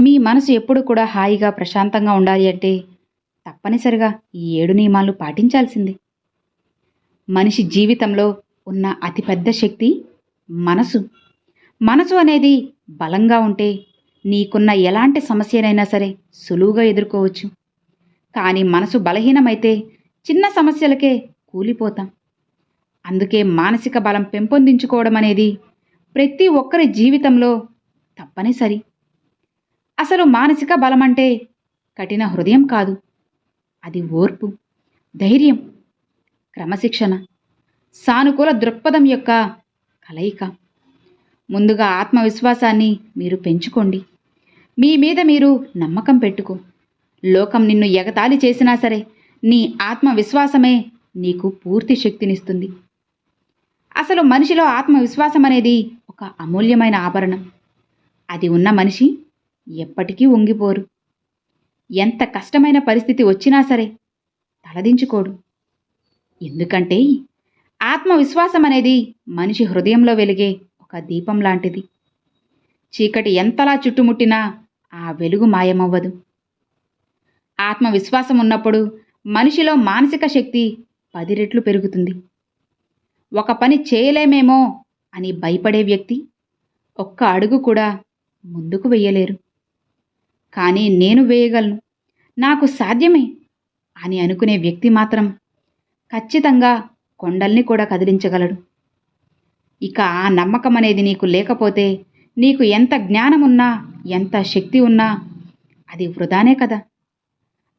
మీ మనసు ఎప్పుడు కూడా హాయిగా ప్రశాంతంగా ఉండాలి అంటే తప్పనిసరిగా ఈ ఏడు నియమాలు పాటించాల్సిందే. మనిషి జీవితంలో ఉన్న అతిపెద్ద శక్తి మనసు. మనసు అనేది బలంగా ఉంటే నీకున్న ఎలాంటి సమస్యనైనా సరే సులువుగా ఎదుర్కోవచ్చు. కానీ మనసు బలహీనమైతే చిన్న సమస్యలకే కూలిపోతాం. అందుకే మానసిక బలం పెంపొందించుకోవడం అనేది ప్రతి ఒక్కరి జీవితంలో తప్పనిసరి. అసలు మానసిక బలం అంటే కఠిన హృదయం కాదు. అది ఓర్పు ధైర్యం క్రమశిక్షణ సానుకూల దృక్పథం యొక్క కలయిక. ముందుగా ఆత్మవిశ్వాసాన్ని మీరు పెంచుకోండి. మీ మీద మీరు నమ్మకం పెట్టుకో. లోకం నిన్ను ఎగతాళి చేసినా సరే నీ ఆత్మవిశ్వాసమే నీకు పూర్తి శక్తినిస్తుంది. అసలు మనిషిలో ఆత్మవిశ్వాసం అనేది ఒక అమూల్యమైన ఆభరణం. అది ఉన్న మనిషి ఎప్పటికీ వంగిపోరు ఎంత కష్టమైన పరిస్థితి వచ్చినా సరే తలదించుకోడు. ఎందుకంటే ఆత్మవిశ్వాసం అనేది మనిషి హృదయంలో వెలిగే ఒక దీపం లాంటిది. చీకటి ఎంతలా చుట్టుముట్టినా ఆ వెలుగు మాయమవ్వదు. ఆత్మవిశ్వాసం ఉన్నప్పుడు మనిషిలో మానసిక శక్తి పది రెట్లు పెరుగుతుంది. ఒక పని చేయలేమేమో అని భయపడే వ్యక్తి ఒక్క అడుగు కూడా ముందుకు వెయ్యలేరు కానీ నేను వేయగలను. నాకు సాధ్యమే అని అనుకునే వ్యక్తి మాత్రం ఖచ్చితంగా కొండల్ని కూడా కదిలించగలడు. ఇక ఆ నమ్మకం అనేది నీకు లేకపోతే నీకు ఎంత జ్ఞానమున్నా ఎంత శక్తి ఉన్నా అది వృధానే కదా.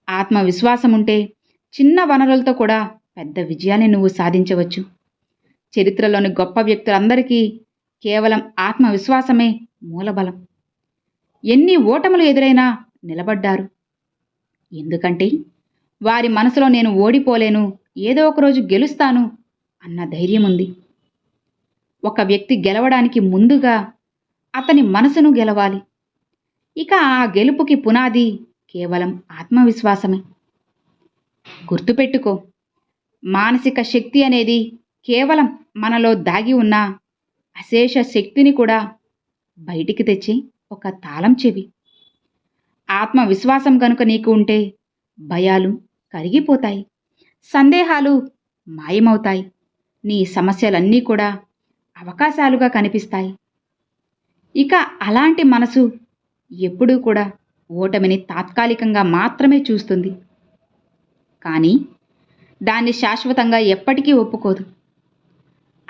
ఆత్మవిశ్వాసం ఉంటే చిన్న వనరులతో కూడా పెద్ద విజయాన్ని నువ్వు సాధించవచ్చు. చరిత్రలోని గొప్ప వ్యక్తులందరికీ కేవలం ఆత్మవిశ్వాసమే మూలబలం. ఎన్ని ఓటములు ఎదురైనా నిలబడ్డారు. ఎందుకంటే వారి మనసులో నేను ఓడిపోలేను ఏదో ఒకరోజు గెలుస్తాను అన్న ధైర్యం ఉంది. ఒక వ్యక్తి గెలవడానికి ముందుగా అతని మనసును గెలవాలి. ఇక ఆ గెలుపుకి పునాది కేవలం ఆత్మవిశ్వాసమే. గుర్తుపెట్టుకో మానసిక శక్తి అనేది కేవలం మనలో దాగి ఉన్న అశేష శక్తిని కూడా బయటికి తెచ్చే ఒక తాళం చెవి. ఆత్మవిశ్వాసం కనుక నీకు ఉంటే భయాలు కరిగిపోతాయి. సందేహాలు మాయమవుతాయి. నీ సమస్యలన్నీ కూడా అవకాశాలుగా కనిపిస్తాయి. ఇక అలాంటి మనసు ఎప్పుడూ కూడా ఓటమిని తాత్కాలికంగా మాత్రమే చూస్తుంది. కానీ దాన్ని శాశ్వతంగా ఎప్పటికీ ఒప్పుకోదు.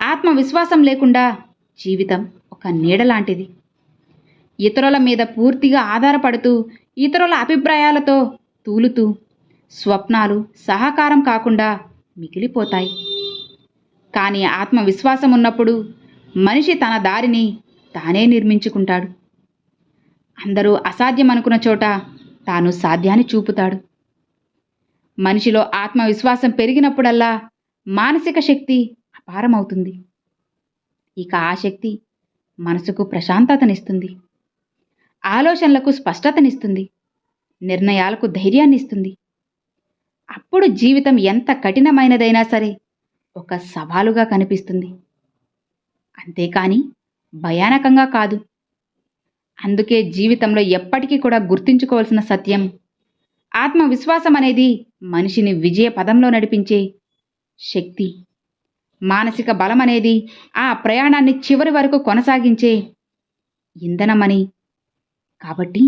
ఆత్మవిశ్వాసం లేకుండా జీవితం ఒక నీడ లాంటిది. ఇతరుల మీద పూర్తిగా ఆధారపడుతూ ఇతరుల అభిప్రాయాలతో తూలుతూ స్వప్నాలు సహకారం కాకుండా మిగిలిపోతాయి. కానీ ఆత్మవిశ్వాసం ఉన్నప్పుడు మనిషి తన దారిని తానే నిర్మించుకుంటాడు. అందరూ అసాధ్యం అనుకున్న చోట తాను సాధ్యాన్ని చూపుతాడు. మనిషిలో ఆత్మవిశ్వాసం పెరిగినప్పుడల్లా మానసిక శక్తి అపారమవుతుంది. ఇక ఆ శక్తి మనసుకు ప్రశాంతతనిస్తుంది. ఆలోచనలకు స్పష్టతనిస్తుంది నిర్ణయాలకు ధైర్యాన్ని ఇస్తుంది అప్పుడు జీవితం ఎంత కఠినమైనదైనా సరే ఒక సవాలుగా కనిపిస్తుంది. అంతేకాని భయానకంగా కాదు. అందుకే జీవితంలో ఎప్పటికీ కూడా గుర్తుంచుకోవాల్సిన సత్యం ఆత్మవిశ్వాసం అనేది మనిషిని విజయ పదంలో నడిపించే శక్తి మానసిక బలం అనేది ఆ ప్రయాణాన్ని చివరి వరకు కొనసాగించే ఇంధనమని కాబట్టి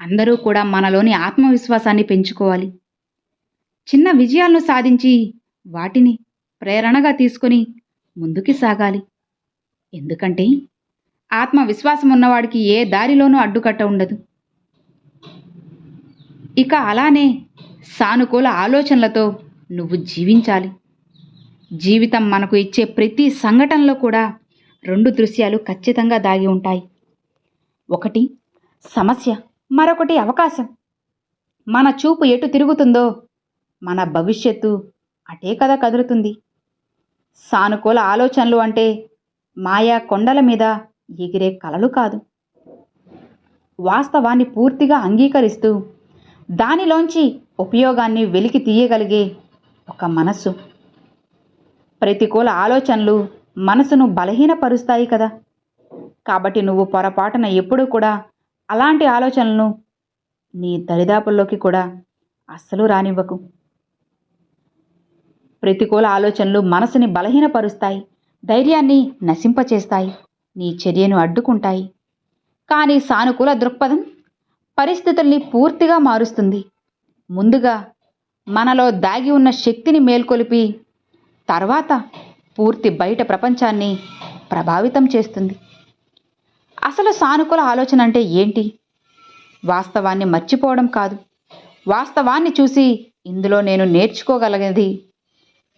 అందరూ కూడా మనలోని ఆత్మవిశ్వాసాన్ని పెంచుకోవాలి. చిన్న విజయాలను సాధించి వాటిని ప్రేరణగా తీసుకొని ముందుకి సాగాలి. ఎందుకంటే ఆత్మవిశ్వాసం ఉన్నవాడికి ఏ దారిలోనూ అడ్డుకట్ట ఉండదు. ఇక అలానే సానుకూల ఆలోచనలతో నువ్వు జీవించాలి. జీవితం మనకు ఇచ్చే ప్రతి సంఘటనలో కూడా రెండు దృశ్యాలు ఖచ్చితంగా దాగి ఉంటాయి. ఒకటి సమస్య మరొకటి అవకాశం. మన చూపు ఎటు తిరుగుతుందో మన భవిష్యత్తు అటే కదా కదులుతుంది. సానుకూల ఆలోచనలు అంటే మాయా కొండల మీద ఎగిరే కలలు కాదు. వాస్తవాన్ని పూర్తిగా అంగీకరిస్తూ దానిలోంచి ఉపయోగాన్ని వెలికి తీయగలిగే ఒక మనస్సు. ప్రతికూల ఆలోచనలు మనసును బలహీనపరుస్తాయి కదా. కాబట్టి నువ్వు పొరపాటున ఎప్పుడూ కూడా అలాంటి ఆలోచనలను నీ దరిదాపుల్లోకి కూడా అస్సలు రానివ్వకు. ప్రతికూల ఆలోచనలు మనసుని బలహీనపరుస్తాయి ధైర్యాన్ని నశింపచేస్తాయి నీ చర్యను అడ్డుకుంటాయి. కానీ సానుకూల దృక్పథం పరిస్థితుల్ని పూర్తిగా మారుస్తుంది. ముందుగా మనలో దాగి ఉన్న శక్తిని మేల్కొలిపి తర్వాత పూర్తి బయట ప్రపంచాన్ని ప్రభావితం చేస్తుంది. అసలు సానుకూల ఆలోచన అంటే ఏంటి? వాస్తవాన్ని మర్చిపోవడం కాదు. వాస్తవాన్ని చూసి ఇందులో నేను నేర్చుకోగలిగేది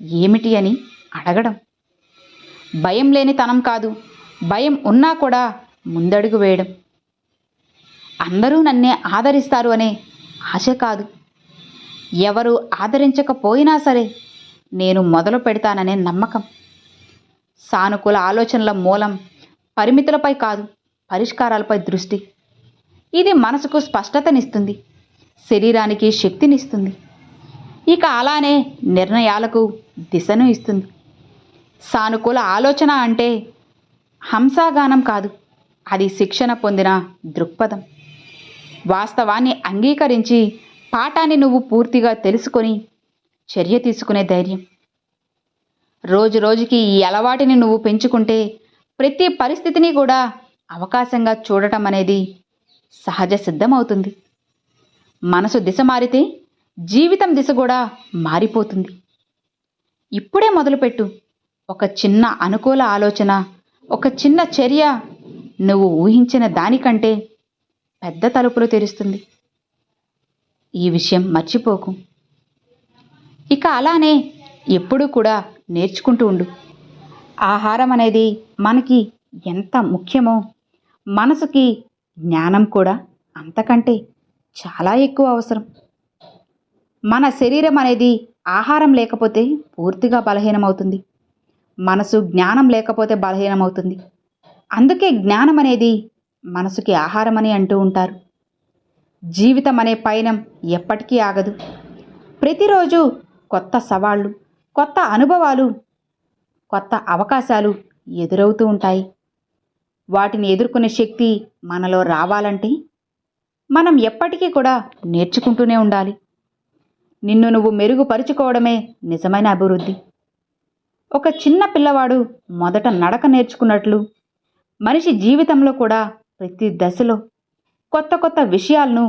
ఏమిటి అని అడగడం. భయం లేని తనం కాదు. భయం ఉన్నా కూడా ముందడుగు వేయడం. అందరూ నన్నే ఆదరిస్తారు అనే ఆశ కాదు. ఎవరు ఆదరించకపోయినా సరే నేను మొదలు పెడతాననే నమ్మకం. సానుకూల ఆలోచనల మూలం పరిమితులపై కాదు. పరిష్కారాలపై దృష్టి. ఇది మనసుకు స్పష్టతనిస్తుంది. శరీరానికి శక్తినిస్తుంది. ఇక అలానే నిర్ణయాలకు దిశను ఇస్తుంది. సానుకూల ఆలోచన అంటే హంసాగానం కాదు. అది శిక్షణ పొందిన దృక్పథం. వాస్తవాన్ని అంగీకరించి పాఠాన్ని నువ్వు పూర్తిగా తెలుసుకొని చర్య తీసుకునే ధైర్యం. రోజు రోజుకి ఈ అలవాటిని నువ్వు పెంచుకుంటే ప్రతి పరిస్థితిని కూడా అవకాశంగా చూడటం అనేది సహజ సిద్ధమవుతుంది. మనసు దిశ మారితే జీవితం దిశ కూడా మారిపోతుంది. ఇప్పుడే మొదలుపెట్టు. ఒక చిన్న అనుకూల ఆలోచన ఒక చిన్న చర్య నువ్వు ఊహించిన దానికంటే పెద్ద తలుపులు తెరుస్తుంది. ఈ విషయం మర్చిపోకు. ఇక అలానే ఎప్పుడూ కూడా నేర్చుకుంటూ ఉండు. ఆహారం అనేది మనకి ఎంత ముఖ్యమో మనసుకి జ్ఞానం కూడా అంతకంటే చాలా ఎక్కువ అవసరం. మన శరీరం అనేది ఆహారం లేకపోతే పూర్తిగా బలహీనమవుతుంది. మనసు జ్ఞానం లేకపోతే బలహీనమవుతుంది. అందుకే జ్ఞానం అనేది మనసుకి ఆహారం అని అంటూ ఉంటారు. జీవితం అనే పయనం ఎప్పటికీ ఆగదు. ప్రతిరోజు కొత్త సవాళ్ళు కొత్త అనుభవాలు కొత్త అవకాశాలు ఎదురవుతూ ఉంటాయి. వాటిని ఎదుర్కొనే శక్తి మనలో రావాలంటే మనం ఎప్పటికీ కూడా నేర్చుకుంటూనే ఉండాలి. నిన్ను నువ్వు మెరుగుపరుచుకోవడమే నిజమైన అభివృద్ధి. ఒక చిన్న పిల్లవాడు మొదట నడక నేర్చుకున్నట్లు మనిషి జీవితంలో కూడా ప్రతి దశలో కొత్త కొత్త విషయాలను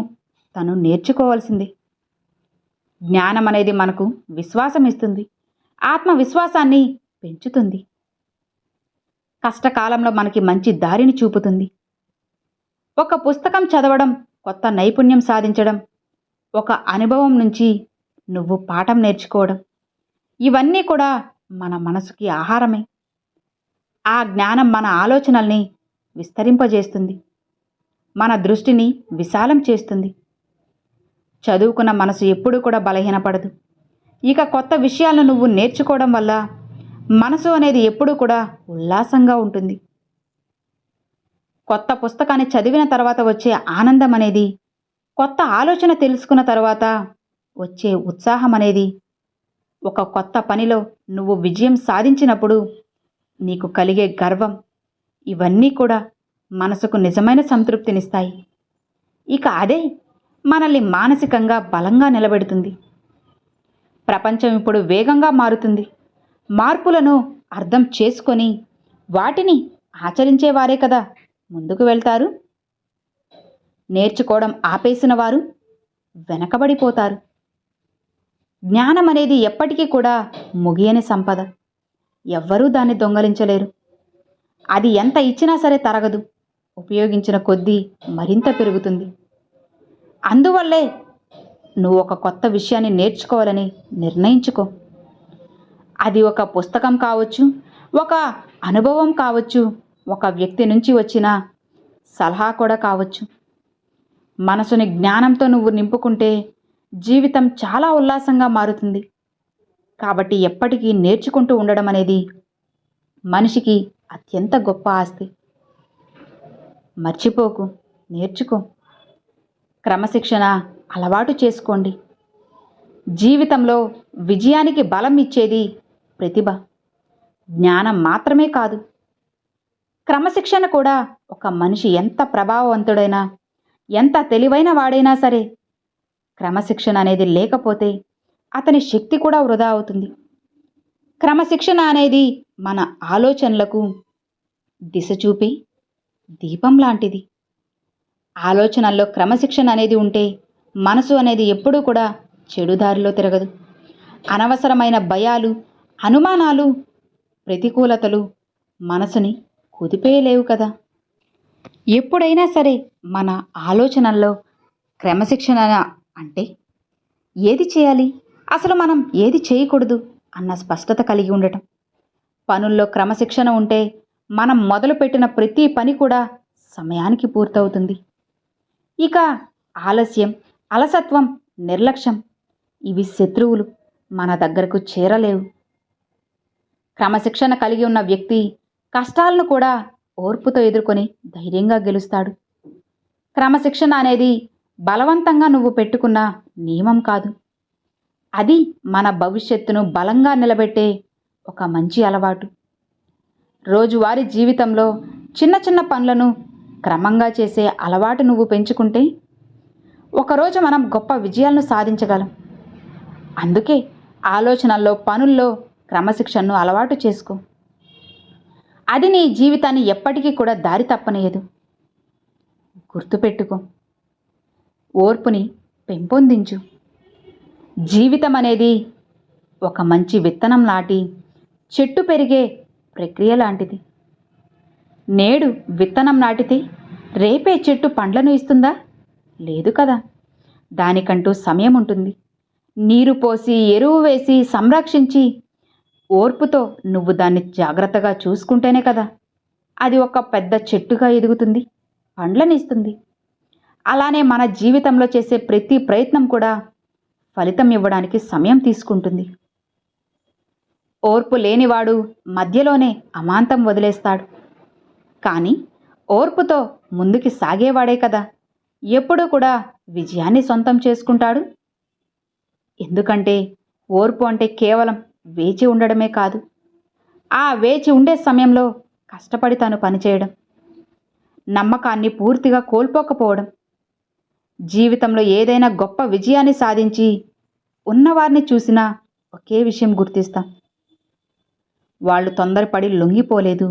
తను నేర్చుకోవాల్సింది. జ్ఞానం అనేది మనకు విశ్వాసం ఇస్తుంది ఆత్మవిశ్వాసాన్ని పెంచుతుంది. కష్టకాలంలో మనకి మంచి దారిని చూపుతుంది. ఒక పుస్తకం చదవడం కొత్త నైపుణ్యం సాధించడం ఒక అనుభవం నుంచి నువ్వు పాఠం నేర్చుకోవడం ఇవన్నీ కూడా మన మనసుకి ఆహారమే. ఆ జ్ఞానం మన ఆలోచనల్ని విస్తరింపజేస్తుంది. మన దృష్టిని విశాలం చేస్తుంది. చదువుకున్న మనసు ఎప్పుడూ కూడా బలహీనపడదు. ఇక కొత్త విషయాలను నువ్వు నేర్చుకోవడం వల్ల మనసు అనేది ఎప్పుడూ కూడా ఉల్లాసంగా ఉంటుంది. కొత్త పుస్తకాన్ని చదివిన తర్వాత వచ్చే ఆనందం అనేది కొత్త ఆలోచన తెలుసుకున్న తర్వాత వచ్చే ఉత్సాహం అనేది ఒక కొత్త పనిలో నువ్వు విజయం సాధించినప్పుడు నీకు కలిగే గర్వం ఇవన్నీ కూడా మనసుకు నిజమైన సంతృప్తినిస్తాయి. ఇక అదే మనల్ని మానసికంగా బలంగా నిలబెడుతుంది. ప్రపంచం ఇప్పుడు వేగంగా మారుతుంది. మార్పులను అర్థం చేసుకొని వాటిని ఆచరించేవారే కదా. ముందుకు వెళ్తారు. నేర్చుకోవడం ఆపేసిన వారు వెనకబడిపోతారు. జ్ఞానం అనేది ఎప్పటికీ కూడా ముగియని సంపద. ఎవ్వరూ దాన్ని దొంగలించలేరు. అది ఎంత ఇచ్చినా సరే తరగదు. ఉపయోగించిన కొద్దీ మరింత పెరుగుతుంది. అందువల్లే నువ్వు ఒక కొత్త విషయాన్ని నేర్చుకోవాలని నిర్ణయించుకో. అది ఒక పుస్తకం కావచ్చు ఒక అనుభవం కావచ్చు ఒక వ్యక్తి నుంచి వచ్చిన సలహా కూడా కావచ్చు. మనసుని జ్ఞానంతో నువ్వు నింపుకుంటే జీవితం చాలా ఉల్లాసంగా మారుతుంది. కాబట్టి ఎప్పటికీ నేర్చుకుంటూ ఉండడం అనేది మనిషికి అత్యంత గొప్ప ఆస్తి. మర్చిపోకు నేర్చుకో. క్రమశిక్షణ అలవాటు చేసుకోండి. జీవితంలో విజయానికి బలం ఇచ్చేది ప్రతిభ. జ్ఞానం మాత్రమే కాదు. క్రమశిక్షణ కూడా ఒక మనిషి ఎంత ప్రభావవంతుడైనా ఎంత తెలివైన వాడైనా సరే క్రమశిక్షణ అనేది లేకపోతే అతని శక్తి కూడా వృధా అవుతుంది. క్రమశిక్షణ అనేది మన ఆలోచనలకు దిశ చూపే దీపం లాంటిది. ఆలోచనల్లో క్రమశిక్షణ అనేది ఉంటే మనసు అనేది ఎప్పుడూ కూడా చెడు దారిలో తిరగదు. అనవసరమైన భయాలు అనుమానాలు ప్రతికూలతలు మనసుని కుదిపేయలేవు కదా. ఎప్పుడైనా సరే మన ఆలోచనల్లో క్రమశిక్షణ అంటే ఏది చేయాలి? అసలు మనం ఏది చేయకూడదు అన్న స్పష్టత కలిగి ఉండటం. పనుల్లో క్రమశిక్షణ ఉంటే మనం మొదలుపెట్టిన ప్రతి పని కూడా సమయానికి పూర్తవుతుంది. ఇక ఆలస్యం అలసత్వం నిర్లక్ష్యం ఇవి శత్రువులు మన దగ్గరకు చేరలేవు. క్రమశిక్షణ కలిగి ఉన్న వ్యక్తి కష్టాలను కూడా ఓర్పుతో ఎదుర్కొని ధైర్యంగా గెలుస్తాడు. క్రమశిక్షణ అనేది బలవంతంగా నువ్వు పెట్టుకున్న నియమం కాదు. అది మన భవిష్యత్తును బలంగా నిలబెట్టే ఒక మంచి అలవాటు. రోజువారీ జీవితంలో చిన్న చిన్న పనులను క్రమంగా చేసే అలవాటు నువ్వు పెంచుకుంటే ఒకరోజు మనం గొప్ప విజయాలను సాధించగలం. అందుకే ఆలోచనల్లో పనుల్లో క్రమశిక్షణను అలవాటు చేసుకో. అది నీ జీవితాన్ని ఎప్పటికీ కూడా దారి తప్పనేయదు. గుర్తుపెట్టుకో. ఓర్పుని పెంపొందించు. జీవితం అనేది ఒక మంచి విత్తనం నాటి చెట్టు పెరిగే ప్రక్రియ లాంటిది. నేడు విత్తనం నాటితే రేపే చెట్టు పండ్లను ఇస్తుందా? లేదు కదా. దానికంటూ సమయం ఉంటుంది. నీరు పోసి ఎరువు వేసి సంరక్షించి ఓర్పుతో నువ్వు దాన్ని జాగ్రత్తగా చూసుకుంటేనే కదా. అది ఒక పెద్ద చెట్టుగా ఎదుగుతుంది పండ్లనిస్తుంది. అలానే మన జీవితంలో చేసే ప్రతి ప్రయత్నం కూడా ఫలితం ఇవ్వడానికి సమయం తీసుకుంటుంది. ఓర్పు లేనివాడు మధ్యలోనే అమాంతం వదిలేస్తాడు. కానీ ఓర్పుతో ముందుకి సాగేవాడే కదా. ఎప్పుడూ కూడా విజయాన్ని సొంతం చేసుకుంటాడు. ఎందుకంటే ఓర్పు అంటే కేవలం వేచి ఉండడమే కాదు. ఆ వేచి ఉండే సమయంలో కష్టపడి తాను పనిచేయడం నమ్మకాన్ని పూర్తిగా కోల్పోకపోవడం జీవితంలో ఏదైనా గొప్ప విజయాన్ని సాధించి ఉన్నవారిని చూసినా ఒకే విషయం గుర్తిస్తాం. వాళ్ళు తొందరపడి లొంగిపోలేదు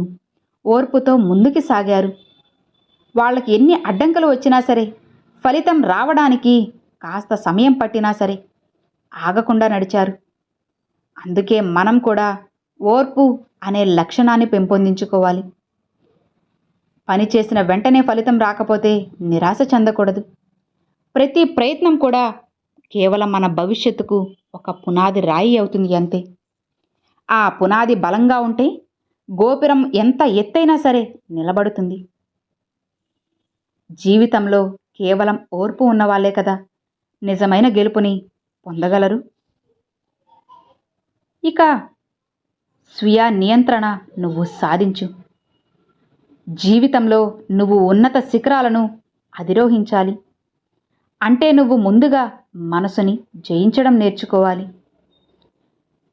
ఓర్పుతో ముందుకి సాగారు. వాళ్ళకి ఎన్ని అడ్డంకులు వచ్చినా సరే ఫలితం రావడానికి కాస్త సమయం పట్టినా సరే ఆగకుండా నడిచారు. అందుకే మనం కూడా ఓర్పు అనే లక్షణాన్ని పెంపొందించుకోవాలి. పని చేసిన వెంటనే ఫలితం రాకపోతే నిరాశ చెందకూడదు. ప్రతి ప్రయత్నం కూడా కేవలం మన భవిష్యత్తుకు ఒక పునాది రాయి అవుతుంది అంతే. ఆ పునాది బలంగా ఉంటే గోపురం ఎంత ఎత్తైనా సరే నిలబడుతుంది. జీవితంలో కేవలం ఓర్పు ఉన్నవాళ్ళే కదా. నిజమైన గెలుపుని పొందగలరు. ఇక స్వీయ నియంత్రణ నువ్వు సాధించు. జీవితంలో నువ్వు ఉన్నత శిఖరాలను అధిరోహించాలి. అంటే నువ్వు ముందుగా మనసుని జయించడం నేర్చుకోవాలి.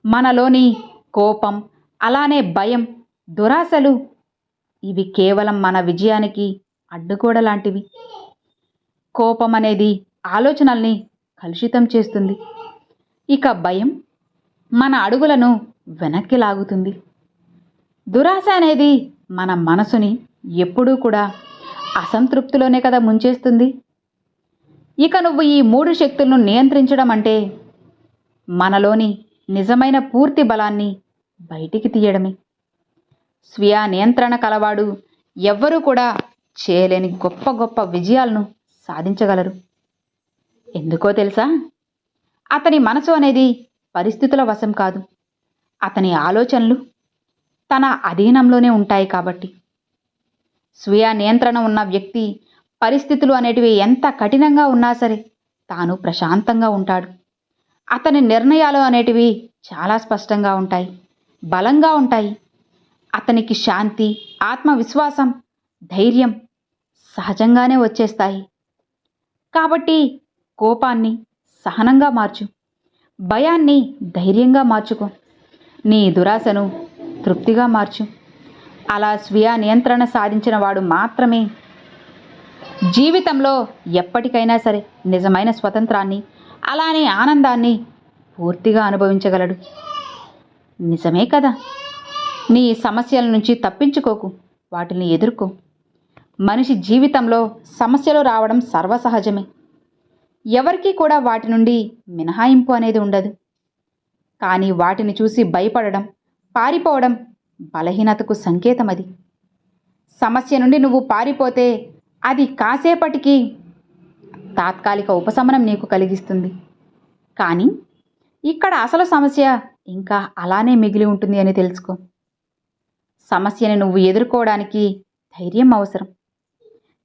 మనలోని కోపం అలానే భయం దురాశలు ఇవి కేవలం మన విజయానికి అడ్డుగోడ లాంటివి. కోపం అనేది ఆలోచనల్ని కలుషితం చేస్తుంది. ఇక భయం మన అడుగులను వెనక్కి లాగుతుంది. దురాశ అనేది మన మనసుని ఎప్పుడూ కూడా అసంతృప్తిలోనే కదా ముంచేస్తుంది. ఇక నువ్వు ఈ మూడు శక్తులను నియంత్రించడం అంటే మనలోని నిజమైన పూర్తి బలాన్ని బయటికి తీయడమే. స్వీయ నియంత్రణ కలవాడు ఎవ్వరూ కూడా చేయలేని గొప్ప గొప్ప విజయాలను సాధించగలరు. ఎందుకో తెలుసా? అతని మనసు అనేది పరిస్థితుల వశం కాదు. అతని ఆలోచనలు తన అధీనంలోనే ఉంటాయి కాబట్టి. స్వీయ నియంత్రణ ఉన్న వ్యక్తి పరిస్థితులు అనేటివి ఎంత కఠినంగా ఉన్నా సరే తాను ప్రశాంతంగా ఉంటాడు. అతని నిర్ణయాలు అనేటివి చాలా స్పష్టంగా ఉంటాయి బలంగా ఉంటాయి. అతనికి శాంతి ఆత్మవిశ్వాసం ధైర్యం సహజంగానే వచ్చేస్తాయి. కాబట్టి కోపాన్ని సహనంగా మార్చు. భయాన్ని ధైర్యంగా మార్చుకో. నీ దురాశను తృప్తిగా మార్చు. అలా స్వీయ నియంత్రణ సాధించిన వాడు మాత్రమే జీవితంలో ఎప్పటికైనా సరే నిజమైన స్వతంత్రాన్ని అలానే ఆనందాన్ని పూర్తిగా అనుభవించగలడు. నిజమే కదా? నీ సమస్యల నుంచి తప్పించుకోకు వాటిని ఎదుర్కో. మనిషి జీవితంలో సమస్యలు రావడం సర్వసహజమే. ఎవరికీ కూడా వాటి నుండి మినహాయింపు అనేది ఉండదు. కానీ వాటిని చూసి భయపడడం పారిపోవడం బలహీనతకు సంకేతం అది. సమస్య నుండి నువ్వు పారిపోతే అది కాసేపటికి తాత్కాలిక ఉపశమనం నీకు కలిగిస్తుంది. కానీ ఇక్కడ అసలు సమస్య ఇంకా అలానే మిగిలి ఉంటుంది అని తెలుసుకో. సమస్యని నువ్వు ఎదుర్కోవడానికి ధైర్యం అవసరం.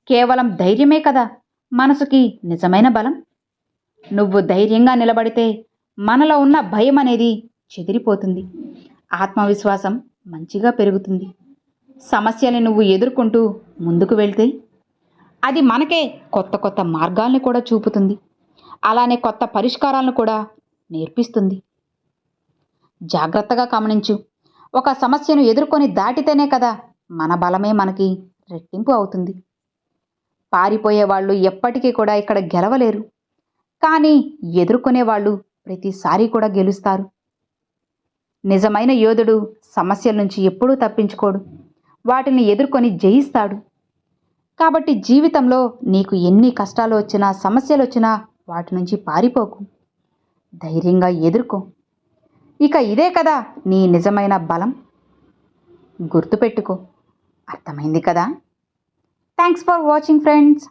కేవలం ధైర్యమే కదా మనసుకి నిజమైన బలం. నువ్వు ధైర్యంగా నిలబడితే మనలో ఉన్న భయం అనేది చెదిరిపోతుంది. ఆత్మవిశ్వాసం మంచిగా పెరుగుతుంది. సమస్యని నువ్వు ఎదుర్కొంటూ ముందుకు వెళ్తే అది మనకే కొత్త కొత్త మార్గాల్ని కూడా చూపుతుంది. అలానే కొత్త పరిష్కారాలను కూడా నేర్పిస్తుంది. జాగ్రత్తగా గమనించు. ఒక సమస్యను ఎదుర్కొని దాటితేనే కదా మన బలమే మనకి రెట్టింపు అవుతుంది. పారిపోయే వాళ్ళు ఎప్పటికీ కూడా ఇక్కడ గెలవలేరు. కానీ ఎదుర్కొనే వాళ్ళు ప్రతిసారి కూడా గెలుస్తారు. నిజమైన యోధుడు సమస్యల నుంచి ఎప్పుడూ తప్పించుకోడు. వాటిని ఎదుర్కొని జయిస్తాడు. కాబట్టి జీవితంలో నీకు ఎన్ని కష్టాలు వచ్చినా సమస్యలు వచ్చినా వాటి నుంచి పారిపోకు. ధైర్యంగా ఎదుర్కో. ఇక ఇదే కదా నీ నిజమైన బలం. గుర్తుపెట్టుకో. అర్థమైంది కదా? Thanks for watching friends